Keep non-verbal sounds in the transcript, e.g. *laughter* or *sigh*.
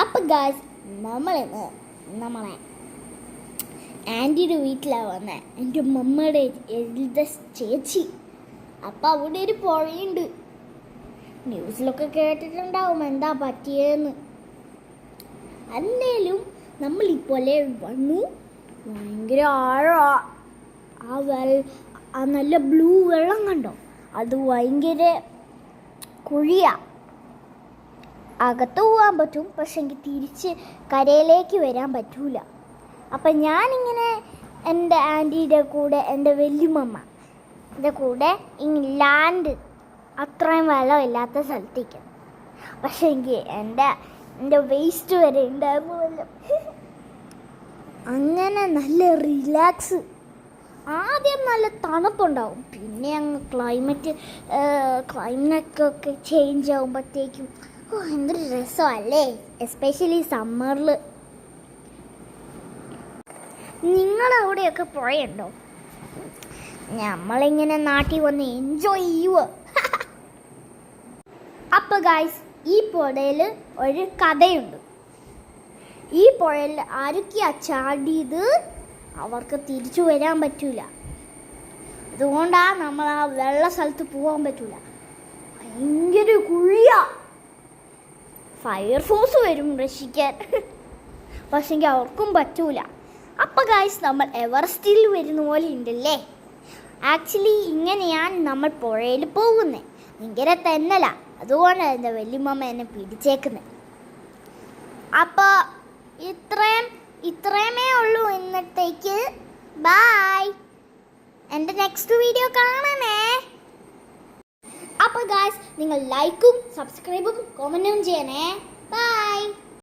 അപ്പം ഗായ്സ് നമ്മളിന്ന് നമ്മളെ ആന്റിയുടെ വീട്ടിലാണ് വന്നത് എന്റെ മമ്മയുടെ എഴുത ചേച്ചി. അപ്പം അവിടെ ഒരു പുഴയുണ്ട്. ന്യൂസിലൊക്കെ കേട്ടിട്ടുണ്ടാവും എന്താ പറ്റിയെന്ന് അന്നേലും നമ്മൾ ഇപ്പോലെ വന്നു. ഭയങ്കര ആഴമാണ് ആ വെള്ള ആ നല്ല ബ്ലൂ വെള്ളം കണ്ടോ? അത് ഭയങ്കര കുഴിയാ. അകത്ത് പോകാൻ പറ്റും പക്ഷെ എനിക്ക് തിരിച്ച് കരയിലേക്ക് വരാൻ പറ്റൂല. അപ്പം ഞാനിങ്ങനെ എന്റെ ആന്റിയുടെ കൂടെ എന്റെ വല്യമ്മ എന്റെ കൂടെ ഇങ്ങനെ ലാൻഡ് അത്രയും വെള്ളമില്ലാത്ത സ്ഥലത്തേക്ക്. പക്ഷെ എനിക്ക് എന്റെ എന്റെ വേസ്റ്റ് വരെ ഉണ്ടായിരുന്നു അങ്ങനെ നല്ല റിലാക്സ് ആദ്യം നല്ല തണുപ്പുണ്ടാവും. പിന്നെ അങ്ങ് ക്ലൈമറ്റ് ക്ലൈമറ്റൊക്കെ ചേഞ്ച് ആകുമ്പോഴത്തേക്കും ഓ എന്തൊരു രസമല്ലേ? എസ്പെഷ്യലി സമ്മറിൽ നിങ്ങൾ അവിടെയൊക്കെ പോയുണ്ടോ? നമ്മളിങ്ങനെ നാട്ടിൽ വന്ന് എൻജോയ് ചെയ്യുവോ? *laughs* അപ്പോൾ ഗായ്സ് ഈ പുഴയിൽ ഒരു കഥയുണ്ട്. ഈ പുഴയിൽ ആരൊക്കെയാ ചാടിയത്? അവർക്ക് തിരിച്ചു വരാൻ പറ്റൂല. അതുകൊണ്ടാ നമ്മൾ ആ വെള്ള സ്ഥലത്ത് പോകാൻ പറ്റൂല ഭയങ്കര കുഴിയാ ഫയർഫോഴ്സ് വരും രക്ഷിക്കാൻ. പക്ഷെങ്കിൽ അവർക്കും പറ്റൂല. അപ്പം ഗായ്സ് നമ്മൾ എവറസ്റ്റിൽ വരുന്ന പോലെ ഉണ്ടല്ലേ? ആക്ച്വലി ഇങ്ങനെയാണ് നമ്മൾ പുഴയിൽ പോകുന്നത് ഭയങ്കര തന്നല. അതുകൊണ്ടാണ് എന്റെ വലിയമ്മ എന്നെ പിടിച്ചേക്കുന്നത് അപ്പോൾ ഇത്രയും ഇത്രയുമേ ഉള്ളൂ ഇന്നത്തേക്ക്. ബായ് എന്റെ നെക്സ്റ്റ് വീഡിയോ കാണണേ ഗായ്സ് നിങ്ങൾ ലൈക്കും സബ്സ്ക്രൈബും കോമന്റും ചെയ്യണേ. ബൈ